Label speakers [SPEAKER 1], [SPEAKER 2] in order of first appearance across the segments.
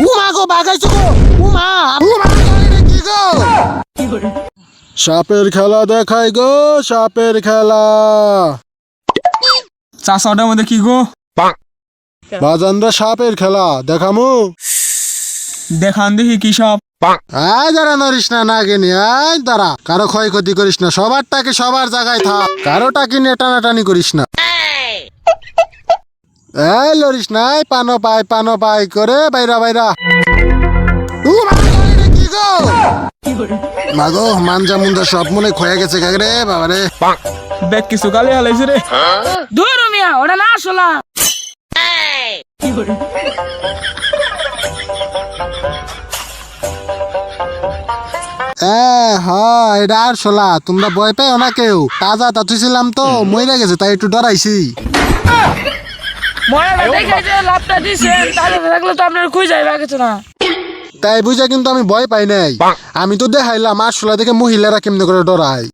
[SPEAKER 1] উমা গো বাগাইছো গো? উমা উমা! কি গো? সাপের খেলা দেখাই গো সাপের খেলা।
[SPEAKER 2] চাষাটার মধ্যে কি গো?
[SPEAKER 1] বাজানরা সাপের খেলা দেখামু?
[SPEAKER 2] দেখান দেখি কি সব
[SPEAKER 1] আয় যারা নরিস না না গেনি আয় দাঁড়া। কারও ক্ষয়ক্ষতি করিস না সবার টাকে সবার জায়গায় থাক। কারও টাকি নিয়ে টানাটানি করিস না। এই লরিস নাই পানো পাই পানো পাই করে বাইরা বাইরা। মাগো মানজা মুন্দা সব মনে ক্ষয়ে গেছে কাকরে বাবারে
[SPEAKER 2] ব্যাগ কিছু গালে হালাইছে রে।
[SPEAKER 3] দূর মিয়া ওটা না আসলা।
[SPEAKER 1] হ্যাঁ এটা আর শোলা তোমরা ভয় পেও না কেউ। তাজা তাতুছিলাম তো মরে গেছে তাই একটু ডরাইছি।
[SPEAKER 3] ময়না দেখে লাভটা দিছেন তাহলে থাকলে তো আপনার খুঁজে যাইবা কিছু না।
[SPEAKER 1] তাই বুঝে কিন্তু আমি ভয় পাই নাই। আমি তো দেখাইলাম আর শোলা দেখে মহিলারা কেমনে করে ডরায়।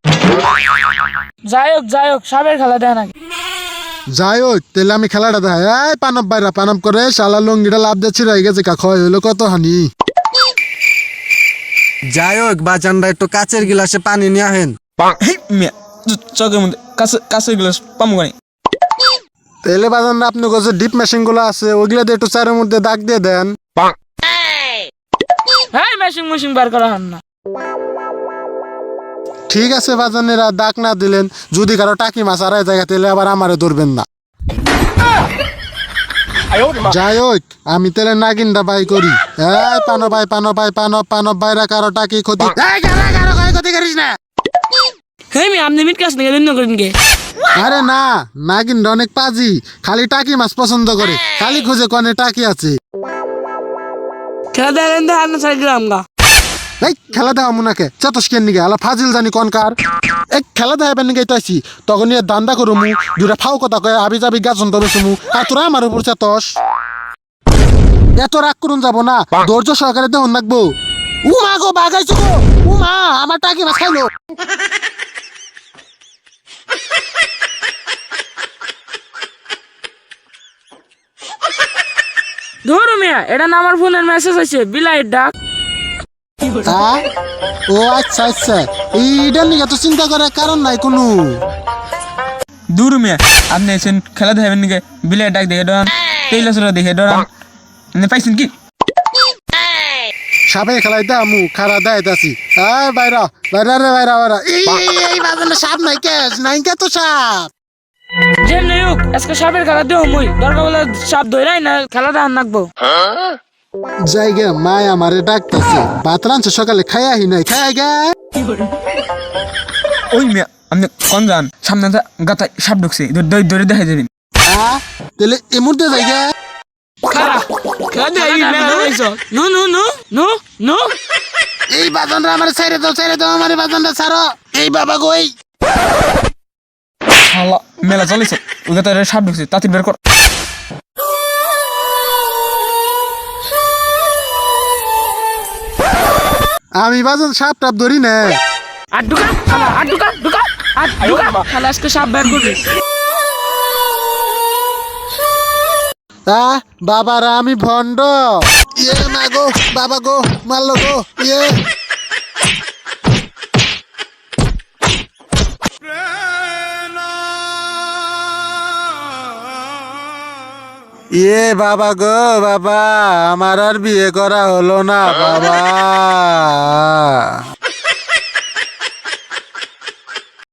[SPEAKER 3] যাই হোক যাই হোক সাবের খেলা দেয় নাকি?
[SPEAKER 1] যাই হোক তাহলে আমি খেলাটা দেখাই। এই পানব বাইরা পানব করে শালা লঙ্গিটা লাভ যাচ্ছি রয়ে গেছে কা ক্ষয় হইল কত হানি
[SPEAKER 4] যাই হোক বাজানরা একটু কাচের গিলাসে পানি নিয়ে আহেন।
[SPEAKER 2] হেই মিয়া চ- চকের মধ্যে কাছে কাছে গ্লাস পামু
[SPEAKER 1] তাহলে বাজান না আপনি কাছে ডিপ মেশিনগুলো আছে ওইগুলা দিয়ে একটু চারের মধ্যে দাগ দিয়ে দেন।
[SPEAKER 3] হ্যাঁ মেশিং মেশিং বার করা হন না।
[SPEAKER 1] ঠিক আছে বাজানেরা দাগ না দিলেন যদি কারও টাকি মাছ আড়াই জায়গা তাহলে আবার আমারে ধরবেন না। যাই হোক আমি তাহলে নাগিনটা বাই করি। এই পানো ভাই পানো ভাই পানো পানো বাইরা কারও টাকি ক্ষতি এই, কারও কারও ক্ষতি করিস না।
[SPEAKER 3] হ্যাঁ মি আপনি মিট কাছ থেকে দিন করেন গে
[SPEAKER 1] আরে না নাগিনটা অনেক পাজি খালি টাকি মাছ পছন্দ করে খালি খুঁজে কনে টাকি আছে।
[SPEAKER 3] খেলা দেখেন দে আর সাইড গ্রাম
[SPEAKER 1] এই খেলা দেখা মুনাকে চাতস কেন নিগে আলা ফাজিল জানি কোন এক খেলা দেখাবেন নিগে তাইছি তখন দান্দা করো মু দুটা ফাও কথা কয়ে আবি যাবি আর তোরা আমার উপর চাতস। এত রাগ করুন যাব না ধৈর্য সহকারে দেহন রাখব উমা গো বাগাইছো গো। উমা আমার টাকি মাছ খাইলো।
[SPEAKER 3] ধরু মিয়া এটা না আমার ফোনের মেসেজ আছে বিলাইট ডাক?
[SPEAKER 1] ও আচ্ছা আচ্ছা এইটার নিগে তো চিন্তা করার কারণ নাই কোনো
[SPEAKER 2] দূর মিয়া আপনি এসেন খেলা দেখাবেন নাকি ডাক দেখে ডরান তেইলা সুরা দেখে ডরান আপনি পাইছেন কি
[SPEAKER 1] সাপে খেলাই দে আমু খারা দেয় দাসি আয় বাইরা বাইরা রে বাইরা বাইরা এই এই, সাপ নাই কেস নাই কে তো সাপ
[SPEAKER 3] যেমনি হোক আজকে সাপের খেলা মুই। দরকার বলে সাপ ধরাই না খেলা দেখান নাকবো।
[SPEAKER 1] জায়গা মায় আমারে ডাকতেছে। ভাত রাঁধছে সকালে খাই আহি নাই। খাই গে
[SPEAKER 2] ওই মিয়া আপনি কোন যান সামনে যা গাতায় সাপ ঢুকছে ধরে- ধরে দেখা যাবেন
[SPEAKER 1] তাহলে এ মুহূর্তে জায়গা।
[SPEAKER 3] নু নু নু নু নু।
[SPEAKER 1] এই বাজানরা আমার ছেড়ে দাও ছেড়ে দাও আমার বাজানরা ছাড়ো। এই বাবা গই।
[SPEAKER 2] শালা মেলা চলেছে ওই গাতায় সাপ ঢুকছে। তাতে বের কর।
[SPEAKER 1] আমি বাজান সাপ টাপ ধরি না।
[SPEAKER 3] আর ঢুকা আর ঢুকা ঢুকা আর ঢুকা। খালা আজকে সাপ বের করবি।
[SPEAKER 1] বাবারা আমি ভন্ড ইয়ে মা গো বাবা গো মারলো গো ইয়ে। এ বাবা গো বাবা আমার আর বিয়ে করা হলো না বাবা।